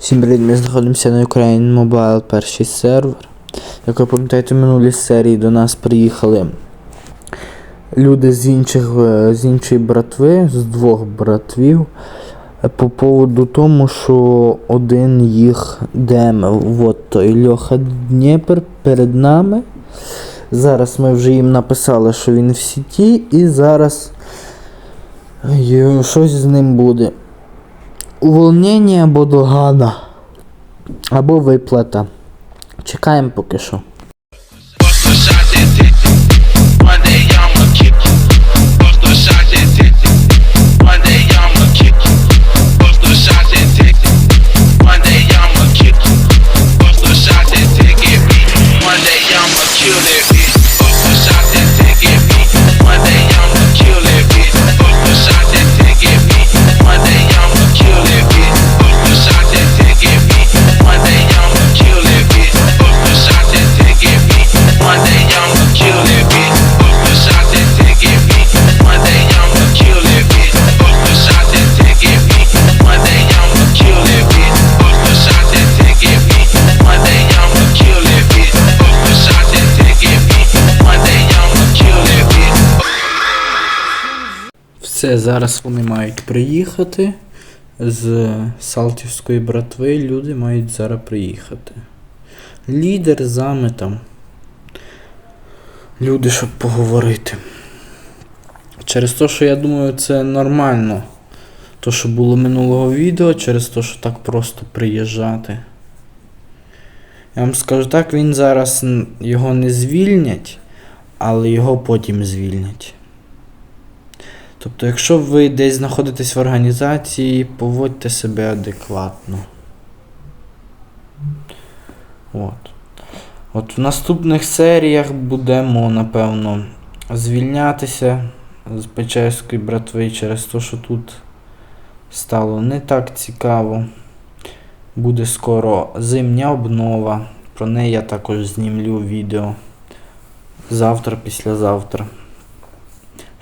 Всім привіт, ми знаходимося на Ukraine Mobile перший сервер. Як ви пам'ятаєте, в минулій серії до нас приїхали люди з інших е, з іншої братви, з двох братвів. По поводу тому, що один їх демив. От той Льоха Дніпр перед нами. Зараз ми вже їм написали, що він в сіті, і зараз е, щось з ним буде. Увольнення або догана. Або виплата. Чекаємо поки що. Все, зараз вони мають приїхати. З Салтівської братви люди мають зараз приїхати. Лідер зами там. Люди, щоб поговорити. Через те, що я думаю, це нормально. То, що було минулого відео, через те, що так просто приїжджати. Я вам скажу так, він зараз його не звільнять, але його потім звільнять. Тобто, якщо ви десь знаходитесь в організації, поводьте себе адекватно. От. От в наступних серіях будемо, напевно, звільнятися з Печерської братви через те, що тут стало не так цікаво. Буде скоро зимня обнова. Про неї я також знімлю відео. Завтра, післязавтра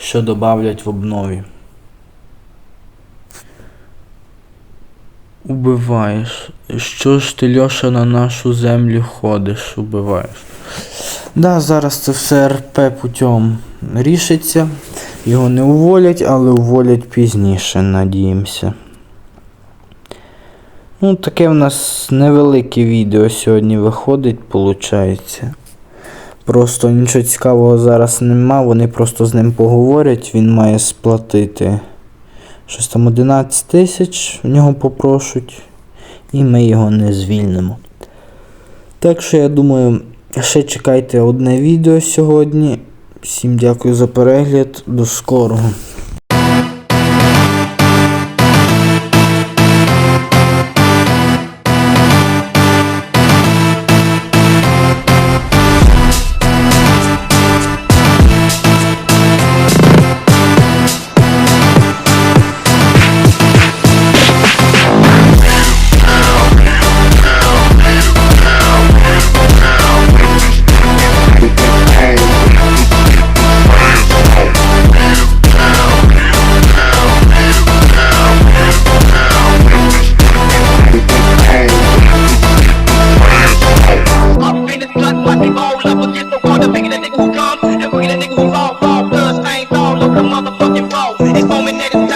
що добавлять в обнові. Убиваєш. Що ж ти, Льоша, на нашу землю ходиш, убиваєш. Да, зараз це все РП путем рішиться. Його не уволять, але уволять пізніше, надіємося. Ну, таке в нас невелике відео сьогодні виходить, виходить. Просто нічого цікавого зараз нема, вони просто з ним поговорять, він має сплатити щось там 11 тисяч, в нього попрошуть, і ми його не звільнимо. Так що я думаю, ще чекайте одне відео сьогодні. Всім дякую за перегляд, до скорого. moment, nigga.